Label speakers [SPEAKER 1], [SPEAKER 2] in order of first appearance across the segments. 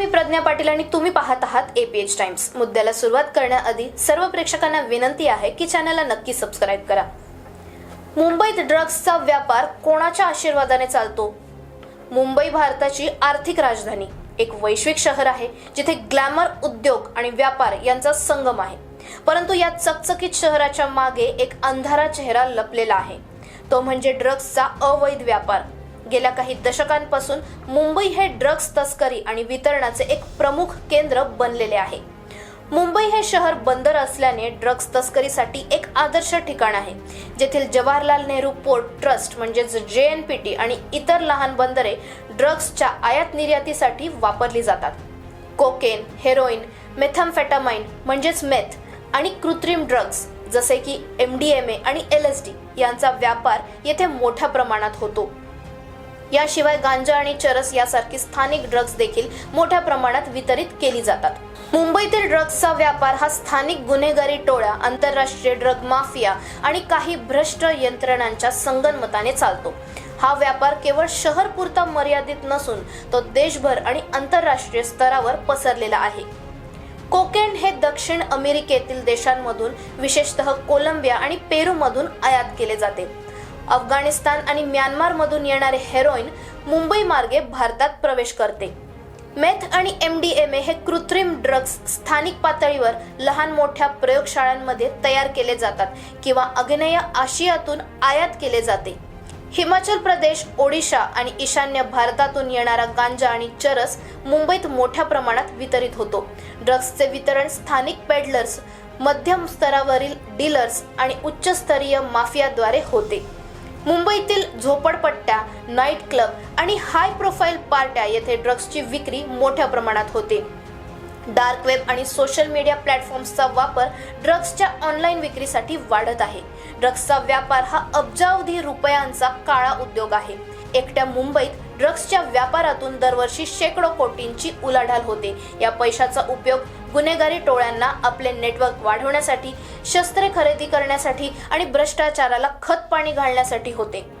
[SPEAKER 1] मी प्रज्ञा पाटील आणि तुम्ही पाहत आहात एपीएच टाइम्स मुद्द्याला सुरुवात करण्याआधी सर्व प्रेक्षकांना विनंती आहे की चॅनलला नक्की सबस्क्राईब करा. मुंबईत ड्रग्सचा व्यापार कोणाच्या आशीर्वादाने चालतो? मुंबई भारताची आर्थिक राजधानी एक वैश्विक शहर आहे जिथे ग्लॅमर उद्योग आणि व्यापार यांचा संगम आहे. परंतु या चकचकीत शहराच्या मागे एक अंधारा चेहरा लपलेला आहे. तो म्हणजे ड्रग्सचा अवैध व्यापार. गेल्या काही दशकांपासून मुंबई हे ड्रग्ज तस्करी आणि वितरणाचे एक प्रमुख केंद्र बनलेले आहे. मुंबई हे शहर बंदर असल्याने ड्रग्ज तस्करीसाठी एक आदर्श ठिकाण आहे जेथील जवाहरलाल नेहरू पोर्ट ट्रस्ट म्हणजेच जे एन पी टी आणि इतर लहान बंदरे ड्रग्जच्या आयात निर्यातीसाठी वापरली जातात. कोकेन हेरोईन मेथाम्फेटामाइन म्हणजेच मेथ आणि कृत्रिम ड्रग्ज जसे की एम डी एम ए आणि एल एस डी यांचा व्यापार येथे मोठ्या प्रमाणात होतो. याशिवाय गांजा आणि चरस यासारखी स्थानिक ड्रग्ज देखील मोठ्या प्रमाणात वितरित केली जातात. मुंबईतील ड्रग्जचा व्यापार हा स्थानिक गुन्हेगारी टोळ्या आंतरराष्ट्रीय ड्रग माफिया आणि काही भ्रष्ट यंत्रणांच्या संगनमताने चालतो. हा व्यापार केवळ शहर पुरता मर्यादित नसून तो देशभर आणि आंतरराष्ट्रीय स्तरावर पसरलेला आहे. कोकेन हे दक्षिण अमेरिकेतील देशांमधून विशेषतः कोलंबिया आणि पेरूमधून आयात केले जाते. अफगाणिस्तान आणि म्यानमारमधून येणारे हेरोईन मुंबई मार्गे भारतात प्रवेश करते. मेथ आणि एम डी एम ए हे कृत्रिम ड्रग्ज स्थानिक पातळीवर लहान मोठ्या प्रयोगशाळांमध्ये तयार केले जातात किंवा आग्नेय आशियातून आयात केले जाते. हिमाचल प्रदेश ओडिशा आणि ईशान्य भारतातून येणारा गांजा आणि चरस मुंबईत मोठ्या प्रमाणात वितरित होतो. ड्रग्सचे वितरण स्थानिक पेडलर्स मध्यम स्तरावरील डीलर्स आणि उच्चस्तरीय माफियाद्वारे होते. मुंबईतील झोपडपट्ट्या नाईट क्लब आणि हाय प्रोफाईल पार्ट्या येथे ड्रग्सची विक्री मोठ्या प्रमाणात होते. डार्क वेब आणि सोशल मीडिया प्लॅटफॉर्म्सचा वापर ड्रग्सच्या ऑनलाईन विक्रीसाठी वाढत आहे. ड्रग्सचा व्यापार हा अब्जावधी रुपयांचा काळा उद्योग आहे. एकट्या मुंबईत ड्रग्सच्या व्यापारातून दरवर्षी शेकडो कोटींची उलाढाल होते. या पैशाचा उपयोग गुन्हेगारी टोळ्यांना आपले नेटवर्क वाढवण्यासाठी शस्त्रे खरेदी करण्यासाठी आणि भ्रष्टाचाराला खत पाणी घालण्यासाठी होते.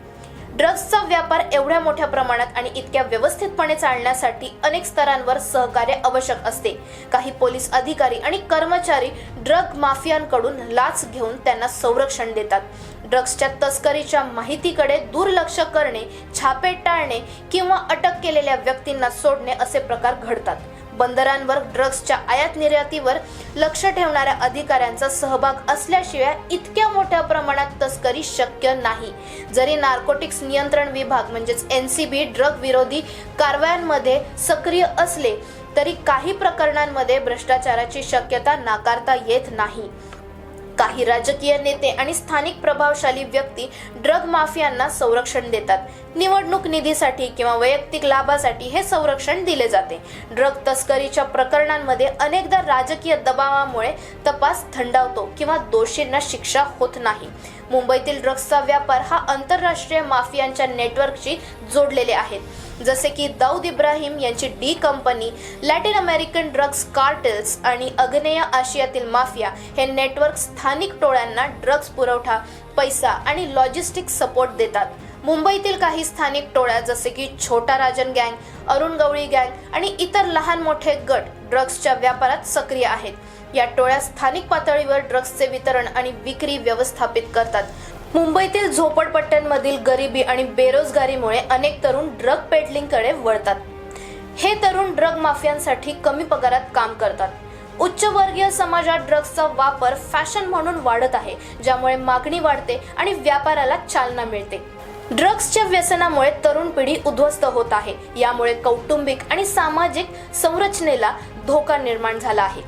[SPEAKER 1] ड्रग्जचा व्यापार एवढ्या मोठ्या प्रमाणात आणि इतक्या व्यवस्थितपणे चालण्यासाठी अनेक स्तरांवर सहकार्य आवश्यक असते. काही पोलीस अधिकारी आणि कर्मचारी ड्रग माफियांकडून लाच घेऊन त्यांना संरक्षण देतात. ड्रग्सच्या तस्करीच्या माहितीकडे दुर्लक्ष करणे छापे टाळणे किंवा अटक केलेल्या व्यक्तींना सोडणे असे प्रकार घडतात. बंदरांवर ड्रग्सच्या आयात निर्यातीवर लक्ष ठेवणाऱ्या अधिकाऱ्यांचा सहभाग असल्याशिवाय इतक्या मोठ्या प्रमाणात तस्करी शक्य नाही. जरी नार्कोटिक्स नियंत्रण विभाग म्हणजेच एन सी बी ड्रग विरोधी कारवायांमध्ये सक्रिय असले तरी काही प्रकरणांमध्ये भ्रष्टाचाराची शक्यता नाकारता येत नाही. काही राजकीय नेते आणि स्थानिक प्रभावशाली व्यक्ती ड्रग माफियांना संरक्षण देतात. निवडणूक निधीसाठी किंवा वैयक्तिक लाभासाठी हे संरक्षण दिले जाते. ड्रग तस्करीच्या प्रकरणांमध्ये अनेकदा राजकीय दबावामुळे तपास थंडावतो किंवा दोषींना शिक्षा होत नाही. मुंबईतील ड्रग्सचा व्यापार हा आंतरराष्ट्रीय माफियांच्या नेटवर्कशी जोडलेले आहेत. जसे की दाऊद इब्राहिम यांची D company Latin American drugs cartels आणि अग्नेय आशियातील माफिया हे नेटवर्क स्थानिक टोळ्यांना ड्रग्स पुरवठा पैसा आणि लॉजिस्टिक सपोर्ट देतात. मुंबईतील काही स्थानिक टोळ्या जसे की छोटा राजन गँग अरुण गवळी गँग आणि इतर लहान मोठे गट ड्रग्सच्या व्यापारात सक्रिय आहेत. या टोळ्या स्थानिक पातळीवर ड्रग्सचे वितरण आणि विक्री व्यवस्थापित करतात. मुंबईतील झोपडपट्ट्यांमधील गरिबी आणि बेरोजगारीमुळे अनेक तरुण ड्रग पेडलिंगकडे वळतात. हे तरुण ड्रग माफियांसाठी कमी पगारात काम करतात. उच्चवर्गीय समाजात ड्रग्सचा वापर फॅशन म्हणून वाढत आहे ज्यामुळे मागणी वाढते आणि व्यापाराला चालना मिळते. ड्रग्सच्या व्यसनामुळे तरुण पिढी उद्ध्वस्त होत आहे यामुळे कौटुंबिक आणि सामाजिक संरचनेला धोका निर्माण झाला आहे.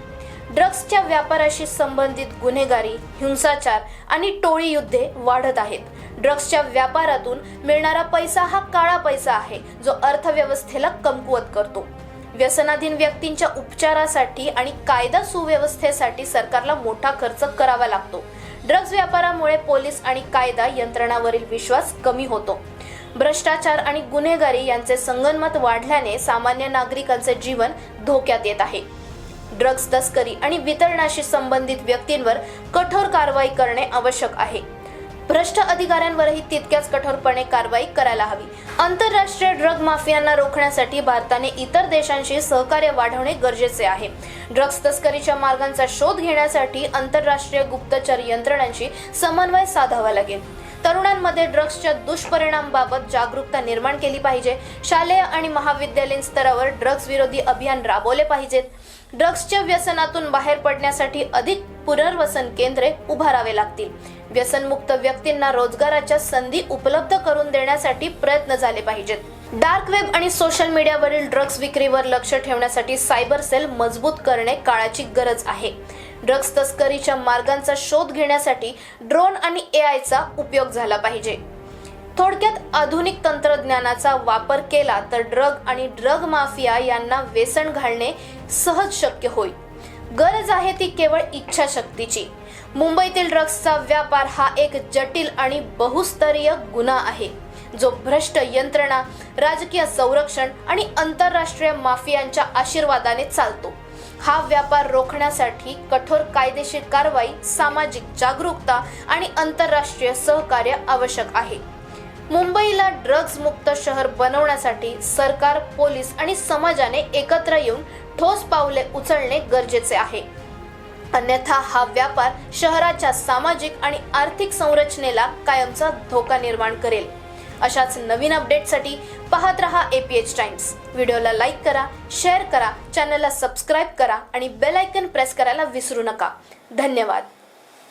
[SPEAKER 1] ड्रग्सच्या व्यापाराशी संबंधित गुन्हेगारी हिंसाचार आणि टोळी युद्धे वाढत आहेत. ड्रग्सच्या व्यापारातून मिळणारा पैसा हा काळा पैसा आहे जो अर्थव्यवस्थेला कमकुवत करतो. व्यसनाधीन व्यक्तींच्या उपचारासाठी आणि कायदा सुव्यवस्थेसाठी सरकारला मोठा खर्च करावा लागतो. ड्रग्ज व्यापारामुळे पोलीस आणि कायदा यंत्रणावरील विश्वास कमी होतो. भ्रष्टाचार आणि गुन्हेगारी यांचे संगनमत वाढल्याने सामान्य नागरिकांचे जीवन धोक्यात येत आहे. ड्रग्ज तस्करी आणि वितरणाशी संबंधित व्यक्तींवर कठोर कारवाई करणे आवश्यक आहे. भ्रष्ट अधिकाऱ्यांवरही तितक्याच कठोरपणे कारवाई करायला हवी. आंतरराष्ट्रीय ड्रग माफियांना रोखण्यासाठी भारताने इतर देशांशी सहकार्य वाढवणे गरजेचे आहे. ड्रग्ज तस्करीच्या मार्गांचा शोध घेण्यासाठी आंतरराष्ट्रीय गुप्तचर यंत्रणांशी समन्वय साधावा लागेल. तरुणांमध्ये ड्रग्सच्या दुष्परिणामाबाबत जागरूकता निर्माण केली पाहिजे. शालेय आणि महाविद्यालयीन स्तरावर ड्रग्ज विरोधी अभियान राबवले पाहिजेत. ड्रग्सच्या व्यसनातून बाहेर पडण्यासाठी अधिक पुनर्वसन केंद्रे उभारावे लागतील. व्यसनमुक्त व्यक्तींना रोजगाराच्या संधी उपलब्ध करून देण्यासाठी प्रयत्न झाले पाहिजेत. डार्क वेब आणि सोशल मीडियावरील ड्रग्ज विक्रीवर लक्ष ठेवण्यासाठी सायबर सेल मजबूत करणे काळाची गरज आहे. ड्रग्ज तस्करीच्या मार्गांचा शोध घेण्यासाठी ड्रोन आणि ए आयचा उपयोग झाला पाहिजे. थोडक्यात आधुनिक तंत्रज्ञानाचा वापर केला तर ड्रग आणि ड्रग माफिया यांना वेसण घालणे सहज शक्य होईल. गरज आहे ती केवळ इच्छाशक्तीची. मुंबईतील ड्रग्सचा व्यापार हा एक जटिल आणि बहुस्तरीय गुन्हा आहे जो भ्रष्ट यंत्रणा राजकीय संरक्षण आणि आंतरराष्ट्रीय माफियांच्या आशीर्वादाने चालतो. हा व्यापार रोखण्यासाठी कठोर कायदेशीर कारवाई सामाजिक जागरूकता आणि आंतरराष्ट्रीय सहकार्य आवश्यक आहे. मुंबईला ड्रग्ज मुक्त शहर बनवण्यासाठी सरकार पोलीस आणि समाजाने एकत्र येऊन ठोस पावले उचलणे गरजेचे आहे. अन्यथा हा व्यापार शहराच्या सामाजिक आणि आर्थिक संरचनेला कायमचा धोका निर्माण करेल. अशाच नवीन अपडेटसाठी पाहत रहा एपीएच टाइम्स व्हिडिओला लाईक करा शेअर करा चॅनलला सबस्क्राईब करा आणि बेल आयकन प्रेस करायला विसरू नका. धन्यवाद.